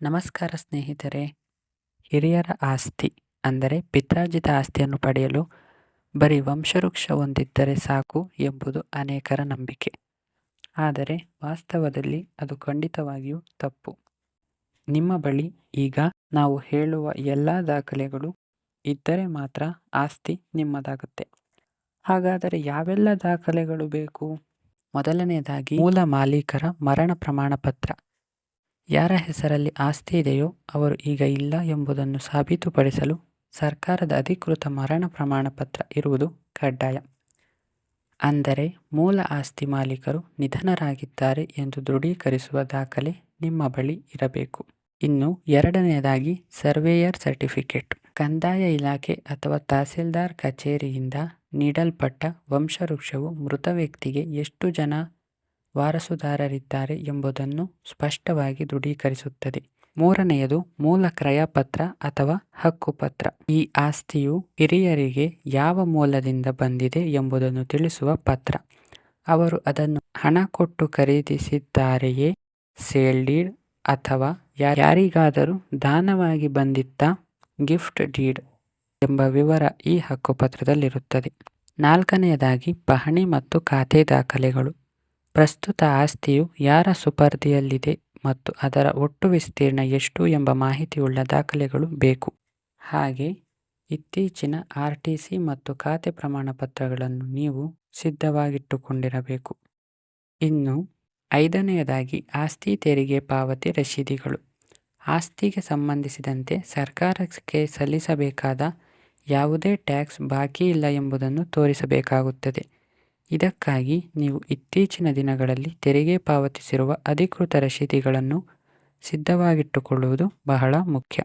ನಮಸ್ಕಾರ ಸ್ನೇಹಿತರೆ. ಹಿರಿಯರ ಆಸ್ತಿ, ಅಂದರೆ ಪಿತ್ರಾರ್ಜಿತ ಆಸ್ತಿಯನ್ನು ಪಡೆಯಲು ಬರೀ ವಂಶವೃಕ್ಷ ಹೊಂದಿದ್ದರೆ ಸಾಕು ಎಂಬುದು ಅನೇಕರ ನಂಬಿಕೆ. ಆದರೆ ವಾಸ್ತವದಲ್ಲಿ ಅದು ಖಂಡಿತವಾಗಿಯೂ ತಪ್ಪು. ನಿಮ್ಮ ಬಳಿ ಈಗ ನಾವು ಹೇಳುವ ಎಲ್ಲ ದಾಖಲೆಗಳು ಇದ್ದರೆ ಮಾತ್ರ ಆಸ್ತಿ ನಿಮ್ಮದಾಗುತ್ತೆ. ಹಾಗಾದರೆ ಯಾವೆಲ್ಲ ದಾಖಲೆಗಳು ಬೇಕು? ಮೊದಲನೆಯದಾಗಿ ಮೂಲ ಮಾಲೀಕರ ಮರಣ ಪ್ರಮಾಣ ಪತ್ರ ಯಾರ ಹೆಸರಲ್ಲಿ ಆಸ್ತಿ ಇದೆಯೋ ಅವರು ಈಗ ಇಲ್ಲ ಎಂಬುದನ್ನು ಸಾಬೀತುಪಡಿಸಲು ಸರ್ಕಾರದ ಅಧಿಕೃತ ಮರಣ ಪ್ರಮಾಣ ಪತ್ರ ಇರುವುದು ಕಡ್ಡಾಯ. ಅಂದರೆ ಮೂಲ ಆಸ್ತಿ ಮಾಲೀಕರು ನಿಧನರಾಗಿದ್ದಾರೆ ಎಂದು ದೃಢೀಕರಿಸುವ ದಾಖಲೆ ನಿಮ್ಮ ಬಳಿ ಇರಬೇಕು. ಇನ್ನು ಎರಡನೆಯದಾಗಿ ಸರ್ವೇಯರ್ ಸರ್ಟಿಫಿಕೇಟ್. ಕಂದಾಯ ಇಲಾಖೆ ಅಥವಾ ತಹಸೀಲ್ದಾರ್ ಕಚೇರಿಯಿಂದ ನೀಡಲ್ಪಟ್ಟ ವಂಶವೃಕ್ಷವು ಮೃತ ವ್ಯಕ್ತಿಗೆ ಎಷ್ಟು ಜನ ವಾರಸುದಾರರಿದ್ದಾರೆ ಎಂಬುದನ್ನು ಸ್ಪಷ್ಟವಾಗಿ ದೃಢೀಕರಿಸುತ್ತದೆ. ಮೂರನೆಯದು, ಮೂಲ ಕ್ರಯಪತ್ರ ಅಥವಾ ಹಕ್ಕುಪತ್ರ. ಈ ಆಸ್ತಿಯು ಹಿರಿಯರಿಗೆ ಯಾವ ಮೂಲದಿಂದ ಬಂದಿದೆ ಎಂಬುದನ್ನು ತಿಳಿಸುವ ಪತ್ರ. ಅವರು ಅದನ್ನು ಹಣ ಕೊಟ್ಟು ಖರೀದಿಸಿದ್ದಾರೆಯೇ ಸೇಲ್ ಡೀಡ್ ಅಥವಾ ಯಾರಿಗಾದರೂ ದಾನವಾಗಿ ಬಂದಿತ್ತಾ ಗಿಫ್ಟ್ ಡೀಡ್ ಎಂಬ ವಿವರ ಈ ಹಕ್ಕುಪತ್ರದಲ್ಲಿರುತ್ತದೆ. ನಾಲ್ಕನೆಯದಾಗಿ, ಪಹಣಿ ಮತ್ತು ಖಾತೆ ದಾಖಲೆಗಳು. ಪ್ರಸ್ತುತ ಆಸ್ತಿಯು ಯಾರ ಸುಪರ್ದಿಯಲ್ಲಿದೆ ಮತ್ತು ಅದರ ಒಟ್ಟು ವಿಸ್ತೀರ್ಣ ಎಷ್ಟು ಎಂಬ ಮಾಹಿತಿಯುಳ್ಳ ದಾಖಲೆಗಳು ಬೇಕು. ಹಾಗೆ, ಇತ್ತೀಚಿನ ಆರ್ ಟಿ ಸಿ ಮತ್ತು ಖಾತೆ ಪ್ರಮಾಣ ಪತ್ರಗಳನ್ನು ನೀವು ಸಿದ್ಧವಾಗಿಟ್ಟುಕೊಂಡಿರಬೇಕು. ಇನ್ನು, ಐದನೆಯದಾಗಿ ಆಸ್ತಿ ತೆರಿಗೆ ಪಾವತಿ ರಶೀದಿಗಳು. ಆಸ್ತಿಗೆ ಸಂಬಂಧಿಸಿದಂತೆ ಸರ್ಕಾರಕ್ಕೆ ಸಲ್ಲಿಸಬೇಕಾದ ಯಾವುದೇ ಟ್ಯಾಕ್ಸ್ ಬಾಕಿ ಇಲ್ಲ ಎಂಬುದನ್ನು ತೋರಿಸಬೇಕಾಗುತ್ತದೆ. ಇದಕ್ಕಾಗಿ ನೀವು ಇತ್ತೀಚಿನ ದಿನಗಳಲ್ಲಿ ತೆರಿಗೆ ಪಾವತಿಸಿರುವ ಅಧಿಕೃತ ರಶೀದಿಗಳನ್ನು ಸಿದ್ಧವಾಗಿಟ್ಟುಕೊಳ್ಳುವುದು ಬಹಳ ಮುಖ್ಯ.